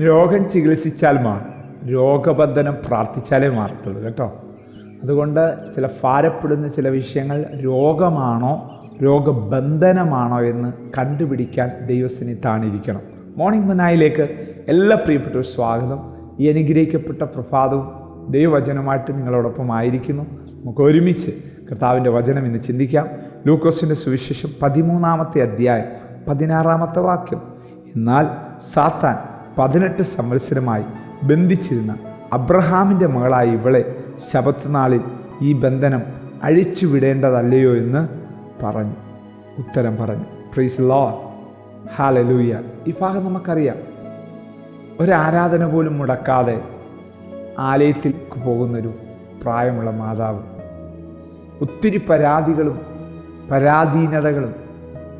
രോഗം ചികിത്സിച്ചാൽ മാറും. രോഗബന്ധനം പ്രാർത്ഥിച്ചാലേ മാറത്തുള്ളൂ കേട്ടോ. അതുകൊണ്ട് ചില ഭാരപ്പെടുന്ന ചില വിഷയങ്ങൾ രോഗമാണോ രോഗബന്ധനമാണോ എന്ന് കണ്ടുപിടിക്കാൻ ദൈവസന്നിധാനിരിക്കണം മോർണിംഗ് മനായിലേക്ക് എല്ലാ പ്രിയപ്പെട്ടവരും സ്വാഗതം. ഈ അനുഗ്രഹിക്കപ്പെട്ട പ്രഭാതവും ദൈവവചനമായിട്ട് നിങ്ങളോടൊപ്പം ആയിരിക്കുന്നു. നമുക്ക് ഒരുമിച്ച് കർത്താവിന്റെ വചനം ഇന്ന് ചിന്തിക്കാം. ലൂക്കോസിന്റെ സുവിശേഷം പതിമൂന്നാമത്തെ അധ്യായം പതിനാറാമത്തെ വാക്യം. എന്നാൽ സാത്താൻ പതിനെട്ട് സംവത്സരമായി ബന്ധിച്ചിരുന്ന അബ്രഹാമിന്റെ മകളായ ഇവളെ ശബത്തുനാളിൽ ഈ ബന്ധനം അഴിച്ചുവിടേണ്ടതല്ലയോ എന്ന് പറഞ്ഞു. ഉത്തരം പറഞ്ഞു. പ്രീസ് ലോ ഹാലലൂയ ഈ ഭാഗം നമുക്കറിയാം. ഒരാരാധന പോലും മുടക്കാതെ ആലയത്തിൽ പോകുന്നൊരു പ്രായമുള്ള മാതാവ്. ഒത്തിരി പരാതികളും പരാധീനതകളും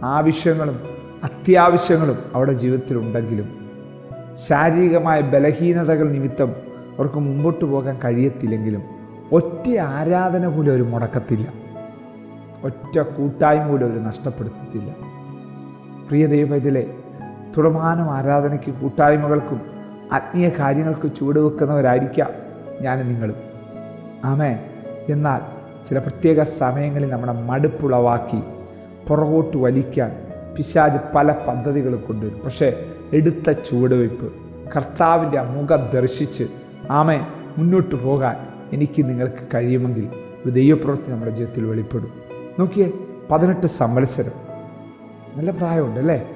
ആവശ്യങ്ങളും അത്യാവശ്യങ്ങളും അവിടെ ജീവിതത്തിലുണ്ടെങ്കിലും ശാരീരികമായ ബലഹീനതകൾ നിമിത്തം അവർക്ക് മുമ്പോട്ട് പോകാൻ കഴിയത്തില്ലെങ്കിലും ഒറ്റ ആരാധന പോലും അവർ മുടക്കത്തില്ല. ഒറ്റ കൂട്ടായ്മ പോലും അവർ നഷ്ടപ്പെടുത്തത്തില്ല പ്രിയ ദൈവത്തിലെ തുടമാനം ആരാധനയ്ക്ക് കൂട്ടായ്മകൾക്കും ആത്മീയ കാര്യങ്ങൾക്ക് ചുവടുവെക്കുന്നവരായിരിക്കാം ഞാനും നിങ്ങളും. ആമേ എന്നാൽ ചില പ്രത്യേക സമയങ്ങളിൽ നമ്മുടെ മടുപ്പുളവാക്കി പുറകോട്ട് വലിക്കാൻ പിശാജ് പല പദ്ധതികളും കൊണ്ടുവരും. പക്ഷേ എടുത്ത ചുവടുവയ്പ്. കർത്താവിന്റെ മുഖം ദർശിച്ച് ആമേ മുന്നോട്ട് പോകാൻ എനിക്ക് നിങ്ങൾക്ക് കഴിയുമെങ്കിൽ ഒരു ദൈവപ്രവൃത്തി നമ്മുടെ ജീവിതത്തിൽ വെളിപ്പെടും. നോക്കിയേ പതിനെട്ട് സംവത്സരം. നല്ല പ്രായമുണ്ട് അല്ലേ?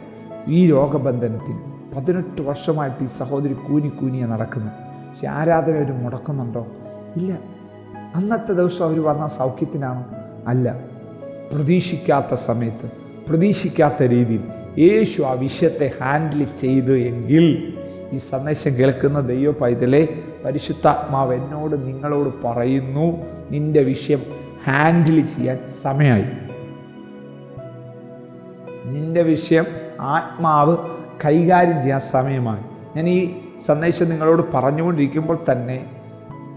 ഈ രോഗബന്ധനത്തിന് പതിനെട്ട് വർഷമായിട്ട് ഈ സഹോദരി കൂനി കൂനിയാണ് നടക്കുന്നത് പക്ഷെ ആരാധന അവർ മുടക്കുന്നുണ്ടോ? ഇല്ല. അന്നത്തെ ദിവസം അവർ വന്ന സൗഖ്യത്തിനാണോ? അല്ല. പ്രതീക്ഷിക്കാത്ത സമയത്ത് പ്രതീക്ഷിക്കാത്ത രീതിയിൽ യേശു ആ വിഷയത്തെ ഹാൻഡിൽ ചെയ്തു എങ്കിൽ ഈ സന്ദേശം കേൾക്കുന്ന ദൈവ പൈതലെ പരിശുദ്ധാത്മാവ് എന്നോട് നിങ്ങളോട് പറയുന്നു നിന്റെ വിഷയം ഹാൻഡിൽ ചെയ്യാൻ സമയമായി നിന്റെ വിഷയം ആത്മാവ് കൈകാര്യം ചെയ്യാൻ സമയമായി. ഞാൻ ഈ സന്ദേശം നിങ്ങളോട് പറഞ്ഞുകൊണ്ടിരിക്കുമ്പോൾ തന്നെ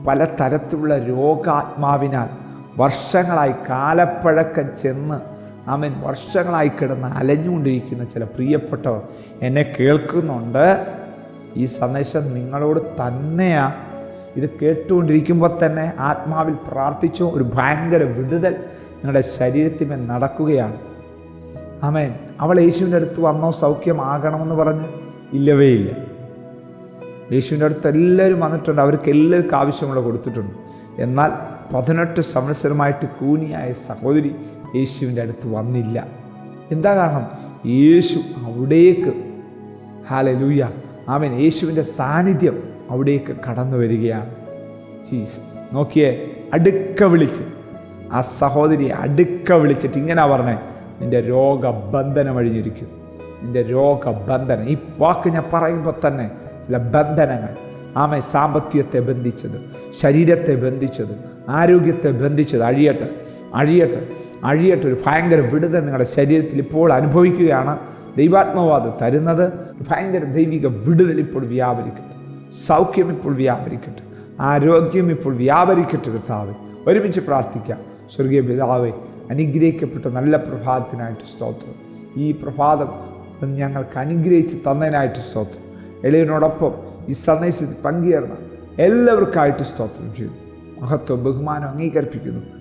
പല തരത്തിലുള്ള രോഗാത്മാവിനാൽ വർഷങ്ങളായി കാലപ്പഴക്കം ചെന്ന് അവൻ വർഷങ്ങളായി കിടന്ന് അലഞ്ഞുകൊണ്ടിരിക്കുന്ന ചില പ്രിയപ്പെട്ടവർ എന്നെ കേൾക്കുന്നുണ്ട്. ഈ സന്ദേശം നിങ്ങളോട് തന്നെയാണ് ഇത് കേട്ടുകൊണ്ടിരിക്കുമ്പോൾ തന്നെ ആത്മാവിൽ പ്രാർത്ഥിച്ചു ഒരു ഭയങ്കര വിടുതൽ നിങ്ങളുടെ ശരീരത്തിന്മേൽ നടക്കുകയാണ്. ആമേൻ. അവൾ യേശുവിന്റെ അടുത്ത് വന്നോ സൗഖ്യമാകണമെന്ന് പറഞ്ഞ് ഇല്ലവേ ഇല്ല. യേശുവിന്റെ അടുത്ത് എല്ലാവരും വന്നിട്ടുണ്ട്. അവർക്ക് എല്ലാവർക്കും ആവശ്യമുള്ള കൊടുത്തിട്ടുണ്ട്. എന്നാൽ പതിനെട്ട് സംവത്സരമായിട്ട് കൂനിയായ സഹോദരി യേശുവിന്റെ അടുത്ത് വന്നില്ല. എന്താ കാരണം? യേശു അവിടേക്ക്. ഹാലലൂയ അവൻ യേശുവിന്റെ സാന്നിധ്യം അവിടേക്ക് കടന്നു വരികയാണ്. ജീസസ്. നോക്കിയേ അടുക്ക വിളിച്ച്. ആ സഹോദരി അടുക്ക വിളിച്ചിട്ട് ഇങ്ങനെ പറഞ്ഞേ നിന്റെ രോഗബന്ധനം അഴിഞ്ഞിരിക്കും. നിന്റെ രോഗബന്ധനം. ഈ വാക്ക് ഞാൻ പറയുമ്പോൾ തന്നെ ചില ബന്ധനങ്ങൾ. ആമെ സാമ്പത്തികത്തെ ബന്ധിച്ചത് ശരീരത്തെ ബന്ധിച്ചത് ആരോഗ്യത്തെ ബന്ധിച്ചത് അഴിയട്ടെ. അഴിയട്ടെ അഴിയട്ടെ ഒരു ഭയങ്കര വിടുതൽ നിങ്ങളുടെ ശരീരത്തിൽ ഇപ്പോൾ അനുഭവിക്കുകയാണ്. ദൈവാത്മവാദം തരുന്നത് ഭയങ്കര ദൈവിക വിടുതൽ ഇപ്പോൾ വ്യാപരിക്കട്ടെ. സൗഖ്യം ഇപ്പോൾ വ്യാപരിക്കട്ടെ. ആരോഗ്യം ഇപ്പോൾ വ്യാപരിക്കട്ടെ കർത്താവ്. ഒരുമിച്ച് പ്രാർത്ഥിക്കാം. സ്വർഗീയ പിതാവെ അനുഗ്രഹിക്കപ്പെട്ട നല്ല പ്രഭാതത്തിനായിട്ട് സ്തോത്രം. ഈ പ്രഭാതം ഞങ്ങൾക്ക് അനുഗ്രഹിച്ച് തന്നതിനായിട്ട് സ്തോത്രം. എളിയനോടൊപ്പം ഈ സന്ദേശത്തിൽ പങ്കുചേർന്ന എല്ലാവർക്കായിട്ട് സ്തോത്രം ചെയ്തു മഹത്വം ബഹുമാനം അംഗീകരിപ്പിക്കുന്നു.